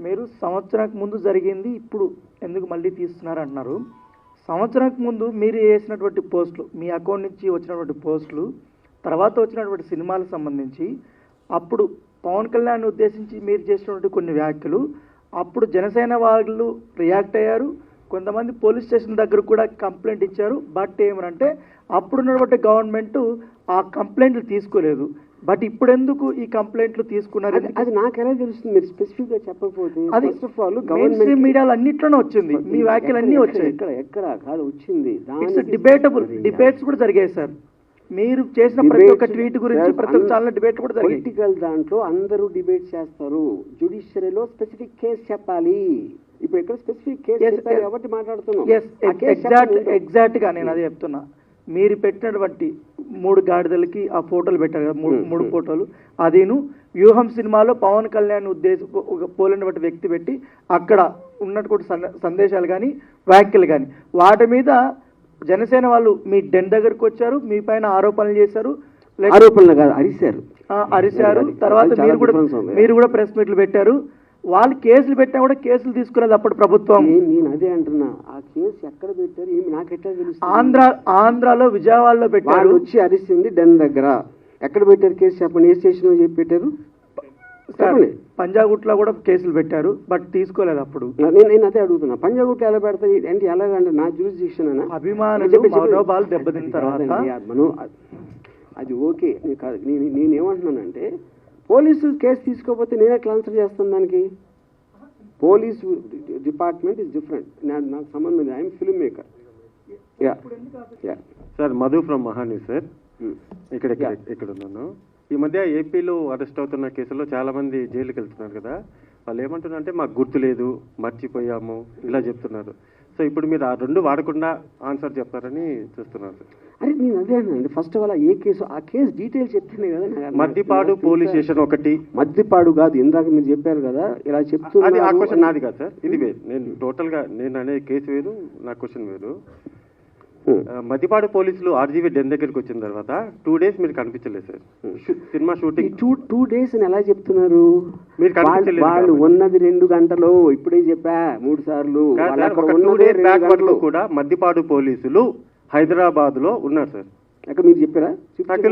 మీరు సంవత్సరానికి ముందు జరిగింది ఇప్పుడు ఎందుకు మళ్ళీ తీస్తున్నారు అంటున్నారు సంవత్సరానికి ముందు మీరు వేసినటువంటి పోస్టులు మీ అకౌంట్ నుంచి వచ్చినటువంటి పోస్టులు తర్వాత వచ్చినటువంటి సినిమాలకు సంబంధించి అప్పుడు పవన్ కళ్యాణ్ ఉద్దేశించి మీరు చేసినటువంటి కొన్ని వ్యాఖ్యలు అప్పుడు జనసేన వాళ్ళు రియాక్ట్ అయ్యారు కొంతమంది పోలీస్ స్టేషన్ దగ్గర కూడా కంప్లైంట్ ఇచ్చారు బట్ ఏమనంటే అప్పుడున్నటువంటి గవర్నమెంట్ ఆ కంప్లైంట్లు తీసుకోలేదు. బట్ ఇప్పుడు ఎందుకు ఈ కంప్లైంట్లు తీసుకున్నారు? అది నాకు ఎలా తెలుస్తుంది? మీరు స్పెసిఫిక్గా చెప్పకపోతే అది ఫస్ట్ ఆఫ్ ఆల్ స్ట్రీమ్ మీడియాలో అన్నిట్లోనే వచ్చింది. మీ వ్యాఖ్యలు అన్నీ వచ్చాయి. ఎక్కడ ఎక్కడ కాదు వచ్చింది. ఇట్స్ డిబేటబుల్ డిబేట్స్ కూడా జరిగాయి సార్ మీరు చేసిన ప్రతి ఒక్క ట్వీట్ గురించి ప్రతి ఒక్క ఛానల్ డిబేట్ కూడా జరిగాయి. పొలిటికల్ దాంట్లో అందరూ డిబేట్ చేస్తారు. జుడిషియరీలో స్పెసిఫిక్ కేసు చెప్పాలి. ఇప్పుడు ఇక్కడ స్పెసిఫిక్ కేసు. కాబట్టి మాట్లాడుతున్నాం. ఎగ్జాక్ట్. ఎగ్జాక్ట్గా నేను అదే చెప్తున్నా. మీరు పెట్టినటువంటి మూడు గాడిదలకి ఆ ఫోటోలు పెట్టారు కదా మూడు మూడు. ఫోటోలు. అదిను వ్యూహం సినిమాలో పవన్ కళ్యాణ్ ఉద్దేశం ఒక పోలినటువంటి వ్యక్తి పెట్టి అక్కడ ఉన్నటువంటి సంద- సందేశాలు కానీ వ్యాఖ్యలు కానీ వాటి మీద జనసేన వాళ్ళు మీ డెన్ దగ్గరకు వచ్చారు మీ పైన ఆరోపణలు చేశారు ఆరోపణలు కాదు అరిశారు. ఆ, అరిశారు. తర్వాత మీరు కూడా. మీరు కూడా ప్రెస్ మీట్లు పెట్టారు. వాళ్ళు కేసులు పెట్టినా కూడా కేసులు తీసుకునేది అప్పుడు ప్రభుత్వం. నేను అదే అంటున్నా. ఆ కేసు ఎక్కడ పెట్టారు? ఏమి నాకు ఎట్లా తెలుస్తుంది? ఆంధ్ర ఆంధ్రాలో విజయవాడలో పెట్టారు. వచ్చి అరిసింది డెన్ దగ్గర. ఎక్కడ పెట్టారు కేసు చెప్పండి? ఏ స్టేషన్ చెప్పి పెట్టారు? పంజాగుట్లో కూడా కేసులు పెట్టారు బట్ తీసుకోలేదు అప్పుడు. నేను నేను అదే అడుగుతున్నా. పంజాగుట్టు ఎలా పెడతారు? అంటే ఎలాగంటే నా జ్యూరిస్డిక్షన్ అనా? అభిమానులు మనోభావాలు దెబ్బతిన్న తర్వాత. అది ఓకే. నేను నేనేమంటున్నానంటే పోలీసు కేసు తీసుకోకపోతే నేను ఎట్లా ఆన్సర్ చేస్తాను దానికి? పోలీసు డిపార్ట్మెంట్ ఇస్ డిఫరెంట్ నాకు సంబంధం లేదు. I'm film maker yeah yeah sir Madhu from మహాని sir ఇక్కడ ఇక్కడ ఉన్నాను. ఈ మధ్య ఏపీలో అరెస్ట్ అవుతున్న కేసుల్లో చాలా మంది జైలుకి వెళ్తున్నారు కదా. వాళ్ళు ఏమంటున్నారంటే మాకు గుర్తు లేదు మర్చిపోయాము. ఇలా చెప్తున్నారు. సో ఇప్పుడు మీరు ఆ రెండు వాడకుండా ఆన్సర్ చెప్తారని చూస్తున్నారు. సార్ అరే నేను అదే అన్నానండి ఫస్ట్ ఆఫ్ ఆల్ ఏ కేసు? ఆ కేసు డీటెయిల్స్ చెప్తేనే కదా మద్దిపాడు పోలీస్? స్టేషన్ ఒకటి. మద్దిపాడు కాదు ఇందాక మీరు చెప్పారు కదా ఇలా అది ఆ క్వశ్చన్ నాది కాదు సార్. ఇది వేరు. నేను టోటల్గా నేను అనే కేసు వేరు నా క్వశ్చన్ వేరు. Hmm. ఆ, మద్దిపాడు పోలీసులు ఆర్జీవీ డెన్ దగ్గరికి వచ్చిన తర్వాత టూ డేస్ మీరు కనిపించలేదు sir. Shoe- cinema shooting two two days అని ఎలా చెప్తున్నారు? మీరు వాళ్ళు-. ఉన్నది రెండు గంటలు ఇప్పుడే చెప్పా మూడు సార్లు. కూడా మద్దిపాడు పోలీసులు హైదరాబాద్లో ఉన్నారు సార్. అక్కడ మీరు చెప్పారా?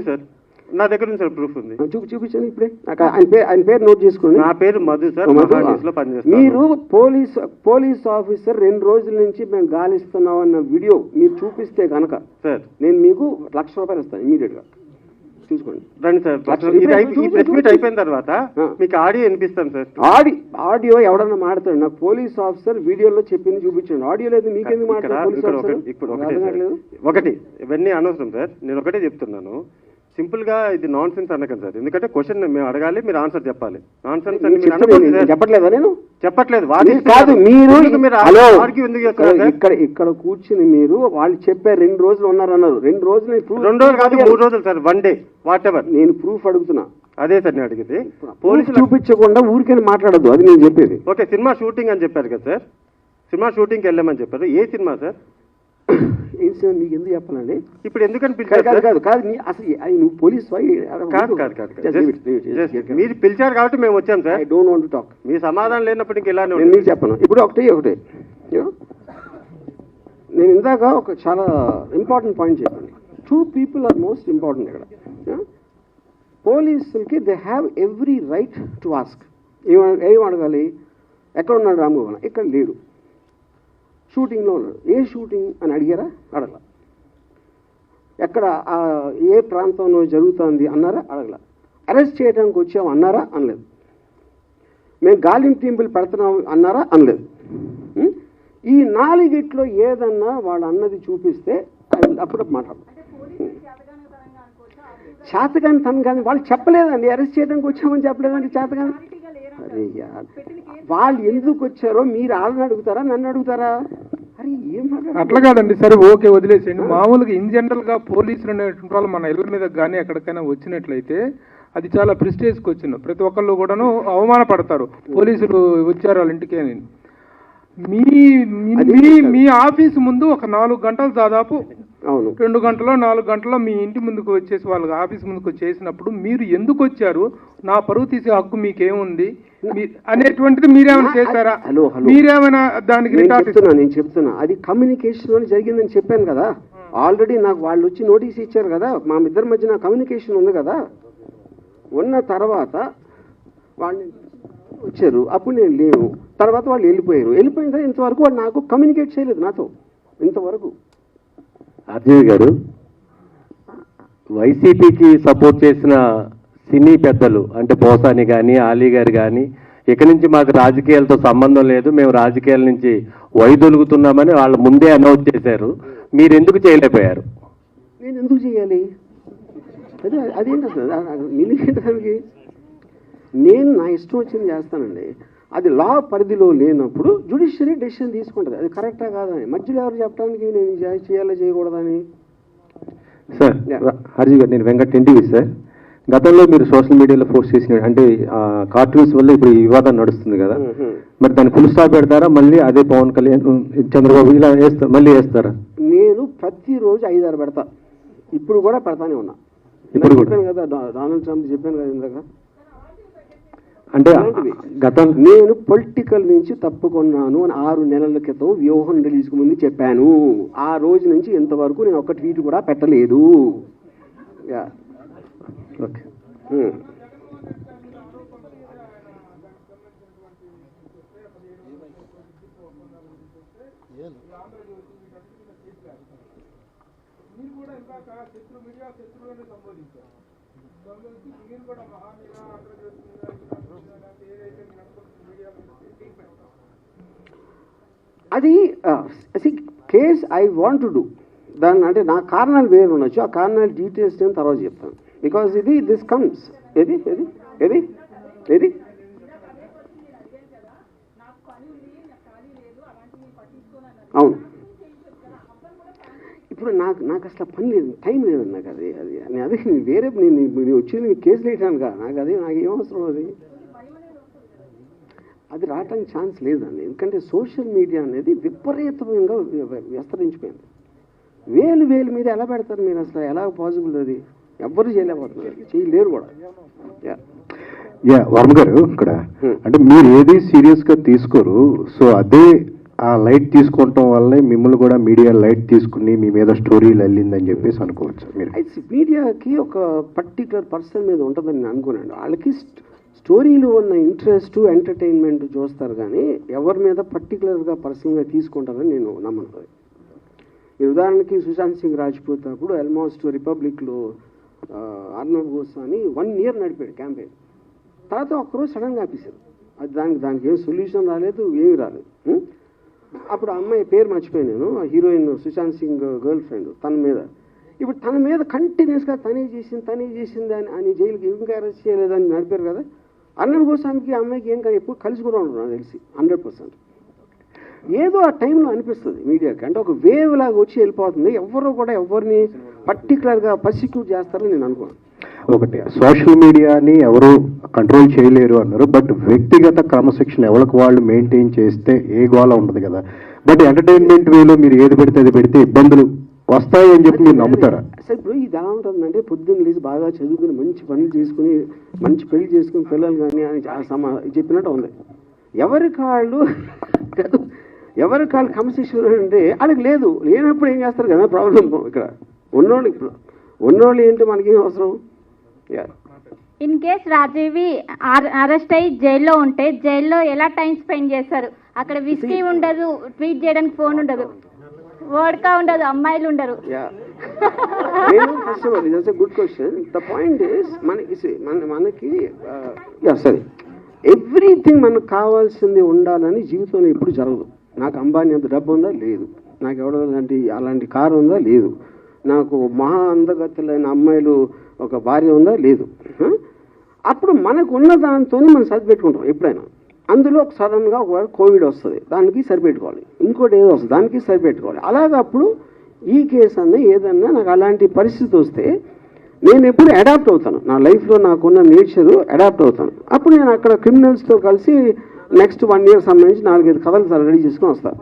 సార్. నా దగ్గర సార్ ప్రూఫ్ ఉంది. చూపి చూపించండి ఇప్పుడే. నాకు ఆయన పేరు ఆయన పేరు నోట్ చేసుకోండి నా పేరు మధు సార్లో పనిచేస్తాను. మీరు పోలీస్ పోలీస్ ఆఫీసర్ రెండు రోజుల నుంచి మేము గాలిస్తున్నాం అన్న వీడియో మీరు చూపిస్తే కనుక సార్. నేను మీకు లక్ష రూపాయలు ఇస్తాను ఇమీడియట్గా. చూసుకోండి. రండి సార్ ఈ ప్రెస్ మీట్. అయిపోయిన తర్వాత. మీకు ఆడియో వినిపిస్తాను సార్. ఆడి ఆడియో ఎవడన్నా మాడతాడు? నాకు పోలీస్ ఆఫీసర్ వీడియోలో చెప్పింది చూపించండి. ఆడియో లేదు మీకెందుకు మాట్లాడారు ఇప్పుడు ఒకటి ఇవన్నీ అనవసరం సార్. నేను ఒకటే చెప్తున్నాను. సింపుల్గా ఇది నాన్ సెన్స్ అనకండి సార్. ఎందుకంటే క్వశ్చన్ మేము అడగాలి మీరు ఆన్సర్ చెప్పాలి. నాన్ సెన్స్ అని నేను మీరు చెప్తే అనుకోండి నేను సార్. చెప్పట్లేదా నేను? చెప్పట్లేదు. కాదు మీరు ఎందుకు మీరు హలో ఆర్గ్యూ ఎందుకు చేస్తున్నారు సార్? ఇక్కడ ఇక్కడ కూర్చుని మీరు వాళ్ళు చెప్పారు రెండు రోజులు ఉన్నారన్నారు. రెండు రోజులు నేను proof- రెండు రోజులు కాదు మూడు రోజులు sir one day whatever నేను ప్రూఫ్ అడుగుతున్నా. అదే సార్ నేను అడిగింది. పోలీసులు చూపించకుండా ఊరికని మాట్లాడద్దు అది నేను చెప్పేది. ఓకే సినిమా షూటింగ్ అని చెప్పారు కదా సార్. సినిమా షూటింగ్కి వెళ్ళామని చెప్పారు. ఏ సినిమా సార్? సార్ మీకు ఎందుకు చెప్పాలండి? ఇప్పుడు ఎందుకని పిలిచారు కాదు? కాదు కాదు నీ అసలు నువ్వు పోలీస్ కాదు కాదు కాదు మీరు పిలిచారు కాబట్టి మేము వచ్చాం I sir don't want talk మీ సమాధానం లేనప్పుడు ఇంక ఇలానే నేను ఉంటుంది. మీకు చెప్పను. ఇప్పుడు ఒకటే ఒకటే? నేను ఇందాక ఒక చాలా ఇంపార్టెంట్ పాయింట్ చెప్పాను. Two people are most important ఇక్కడ? పోలీసులకి they have every right to ask ఏం ఏం అడగాలి? ఎక్కడ ఉన్నాడు రామగోపాల్ ఇక్కడ లేడు. షూటింగ్లో ఉన్నాడు. ఏ షూటింగ్ అని అడిగారా? అడగల. ఎక్కడ ఏ ప్రాంతంలో జరుగుతుంది అన్నారా? అడగల. అరెస్ట్ చేయడానికి వచ్చాము అన్నారా? అనలేదు. మేము గాలింగ్ టీంపులు పెడుతున్నాం అన్నారా? అనలేదు? ఈ నాలుగిట్లో ఏదన్నా వాళ్ళు అన్నది చూపిస్తే అది అప్పుడు మాట్లాడతాం. చేతగాని తను కానీ వాళ్ళు చెప్పలేదండి. అరెస్ట్ చేయడానికి వచ్చామని చెప్పలేదండి చేతగాని. అరే వాళ్ళు ఎందుకు వచ్చారో మీరు వాళ్ళని అడుగుతారా? నన్ను అడుగుతారా? అట్లా కాదండి సరే ఓకే వదిలేసేయండి. మామూలుగా ఇన్ జనరల్గా పోలీసులు అనేటువంటి వాళ్ళు మన ఇళ్ళ మీద కానీ ఎక్కడికైనా వచ్చినట్లయితే అది చాలా ప్రిస్టేజ్ క్వశ్చన్ ప్రతి ఒక్కళ్ళు కూడాను అవమానపడతారు. పోలీసులు వచ్చారు వాళ్ళ ఇంటికి అది మీ మీ ఆఫీస్ ముందు ఒక నాలుగు గంటలు దాదాపు అవును. రెండు గంటలో నాలుగు గంటలో మీ ఇంటి ముందుకు వచ్చేసి వాళ్ళ ఆఫీస్ ముందుకు చేసినప్పుడు మీరు ఎందుకు వచ్చారు? నా పరువు తీసే హక్కు మీకేముంది? అనేటువంటిది మీరేమైనా చేశారా? Hello, hello. మీరేమైనా దానికి నేను చెప్తున్నా నేను చెప్తున్నా. అది కమ్యూనికేషన్ అని జరిగిందని చెప్పాను కదా. ఆల్రెడీ నాకు వాళ్ళు వచ్చి నోటీస్ ఇచ్చారు కదా. మా ఇద్దరి మధ్యన కమ్యూనికేషన్ ఉంది కదా. ఉన్న తర్వాత వాళ్ళు వచ్చారు. అప్పుడు నేను లేను. తర్వాత వాళ్ళు వెళ్ళిపోయారు. వెళ్ళిపోయిన తర్వాత ఇంతవరకు వాళ్ళు నాకు కమ్యూనికేట్ చేయలేదు నాతో. ఇంతవరకు. అర్జున్ గారు వైసీపీకి సపోర్ట్ చేసిన సినీ పెద్దలు అంటే పోసాని కానీ ఆలీ గారు కానీ ఇక నుంచి మాకు రాజకీయాలతో సంబంధం లేదు మేము రాజకీయాల నుంచి వైదొలుగుతున్నామని వాళ్ళు ముందే అనౌన్స్ చేశారు. మీరు ఎందుకు చేయలేకపోయారు? నేను ఎందుకు చేయాలి? అదే అదేంటి అసలు? నేను నా ఇష్టం వచ్చింది చేస్తానండి. అది లా పరిధిలో లేనప్పుడు జుడిషియరీ డెసిషన్ తీసుకుంటుంది. అది కరెక్టా కాదని. మధ్యలో ఎవరు చెప్పడానికి నేను చేయాలో చేయకూడదని? సార్ హర్జీ గారు నేను వెంకట్ ఎన్టీవీ సార్ గతంలో మీరు సోషల్ మీడియాలో పోస్ట్ చేసిన అంటే కార్టూన్స్ వల్ల ఇప్పుడు ఈ వివాదం నడుస్తుంది కదా. మరి దాన్ని ఫుల్ స్టాప్ పెడతారా? మళ్ళీ అదే పవన్ కళ్యాణ్ చంద్రబాబు ఇలా వేస్తారు మళ్ళీ వేస్తారా? నేను ప్రతిరోజు ఐదారు పెడతా. ఇప్పుడు కూడా పెడతానే ఉన్నా. ఇప్పుడు కూడా? కదా డొనాల్డ్ ట్రంప్ చెప్పాను కదా ఇందాక. అంటే. గతం నేను పొలిటికల్ నుంచి తప్పుకున్నాను అని ఆరు నెలల క్రితం వ్యూహం రిలీజ్కి ముందు చెప్పాను ఆ రోజు నుంచి ఇంతవరకు నేను ఒక్క ట్వీట్ కూడా పెట్టలేదు యా. Okay hmm. అది case I want to do దాన్ని అంటే నా కారణాలు వేరు ఉండొచ్చు ఆ కారణాలు డీటెయిల్స్ నేను తర్వాత చెప్తాను. బికాస్ ఇది దిస్ కమ్స్ ఏది ఏది ఏది ఏది? అవును. ఇప్పుడు నాకు నాకు అసలు పని లేదు టైం లేదు నాకు అది అది అది అదే నేను వేరే నేను నేను వచ్చింది మీకు కేసు వేయటాను కదా. నాకు అది నాకు ఏం అవసరం అది? అది రావటానికి ఛాన్స్ లేదండి. ఎందుకంటే సోషల్ మీడియా అనేది విపరీతంగా విస్తరించిపోయింది వేలు వేలు మీద ఎలా పెడతారు మీరు అసలు? ఎలా పాసిబుల్ అది? ఎవ్వరు చేయలేకపోతున్నారు. చేయలేరు కూడా. యా. వర్మ గారు ఇక్కడ. అంటే మీరు ఏది సీరియస్గా తీసుకోరు సో అదే ఆ లైట్ తీసుకోవటం వల్లే మిమ్మల్ని కూడా మీడియా లైట్ తీసుకుని మీ మీద స్టోరీలు వెళ్ళిందని చెప్పేసి అనుకోవచ్చు మీరు. మీడియాకి ఒక పర్టికులర్ పర్సన్ మీద ఉంటుందని నేను అనుకున్నాను వాళ్ళకి స్టోరీలు ఉన్న ఇంట్రెస్ట్ ఎంటర్టైన్మెంట్ చూస్తారు కానీ ఎవరి మీద పర్టికులర్గా పర్సనల్గా తీసుకుంటారని నేను నమ్మను. ఈ ఉదాహరణకి సుశాంత్ సింగ్ రాజ్పూత్ అప్పుడు ఆల్మోస్ట్ రిపబ్లిక్లో ఆ, అర్నబ్ గోస్వామి వన్ ఇయర్ నడిపాడు క్యాంపెయిన్. తర్వాత ఒక్కరోజు సడన్గా ఆపేశారు. అది దానికి దానికి ఏం సొల్యూషన్ రాలేదు ఏమీ రాలేదు. అప్పుడు అమ్మాయి పేరు మర్చిపోయాను నేను ఆ heroine Sushant Singh girlfriend తన మీద. ఇప్పుడు తన మీద కంటిన్యూస్గా తనే చేసింది తనే చేసింది అని అని జైలుకి ఇంకా అరెస్ట్ చేయలేదని నడిపారు కదా. అన్న గోస్వామికి అమ్మాయికి ఏం కానీ ఎప్పుడు కలిసి కూడా ఉండరు నాకు తెలిసి. Hundred percent. ఏదో ఆ టైంలో అనిపిస్తుంది మీడియాకి. అంటే ఒక వేవ్ లాగా వచ్చి వెళ్ళిపోతుంది. ఎవరు కూడా ఎవరిని పర్టికులర్గా పర్సిక్యూట్ చేస్తారని నేను అనుకోను. ఒకటి సోషల్ మీడియాని ఎవరు కంట్రోల్ చేయలేరు అన్నారు. బట్ వ్యక్తిగత క్రమశిక్షణ ఎవరికి వాళ్ళు మెయింటైన్ చేస్తే ఏ గోళ ఉండదు కదా. బట్ ఎంటర్టైన్మెంట్ వేలో మీరు ఏది పెడితే అది పెడితే ఇబ్బందులు వస్తాయి అని చెప్పి మీరు నమ్ముతారా? అసలు ఇప్పుడు ఇది ఎలా ఉంటుందంటే పొద్దున్న లేచి బాగా చదువుకుని మంచి పనులు చేసుకుని మంచి పెళ్ళి చేసుకుని పిల్లలు కానీ అని సమా చెప్పినట్టు ఉంది. ఎవరి కాళ్ళు ఎవరి కాళ్ళు క్రమశిక్షణ అంటే వాళ్ళకి లేదు. లేనప్పుడు ఏం చేస్తారు కదా ప్రాబ్లం ఇక్కడ. ఉన్నోళ్ళు ఇప్పుడు ఉన్నోళ్ళు ఏంటి మనకేం అవసరం? ఇన్ కేస్ రాజీవి అరెస్ట్ అయ్యి జైల్లో ఉంటే జైల్లో ఎలా టైం స్పెండ్ చేస్తారు? అక్కడ విస్కీ ఉండదు ట్వీట్ చేయడానికి ఫోన్ ఉండదు. వోడ్కా ఉండదు అమ్మాయిలు ఉండరు. First of all it's good question the point is మనకి మనకి యా సరే ఎవ్రీథింగ్ మనకు కావాల్సింది ఉండాలని జీవితంలో ఎప్పుడు జరగదు. నాకు అంబానీ అంత డబ్బు ఉందా? లేదు. నాకు ఎవడో అలాంటి అలాంటి కారు ఉందా? లేదు. నాకు మహా అందగతులైన అమ్మాయిలు ఒక భార్య ఉందా? లేదు. అప్పుడు మనకు ఉన్న దాంతో మనం సర్దిపెట్టుకుంటాం ఎప్పుడైనా. అందులో సడన్గా ఒకవేళ కోవిడ్ వస్తుంది. దానికి సరిపెట్టుకోవాలి. ఇంకోటి ఏదో వస్తుంది. దానికి సరిపెట్టుకోవాలి. అలాగప్పుడు ఈ కేసు అన్న ఏదన్నా నాకు అలాంటి పరిస్థితి వస్తే నేను ఎప్పుడు అడాప్ట్ అవుతాను. నా లైఫ్లో నాకున్న నేచర్ అడాప్ట్ అవుతాను. అప్పుడు నేను అక్కడ క్రిమినల్స్తో కలిసి నెక్స్ట్ వన్ ఇయర్ సంబంధించి నాలుగైదు కథలు రెడీ చేసుకొని వస్తాను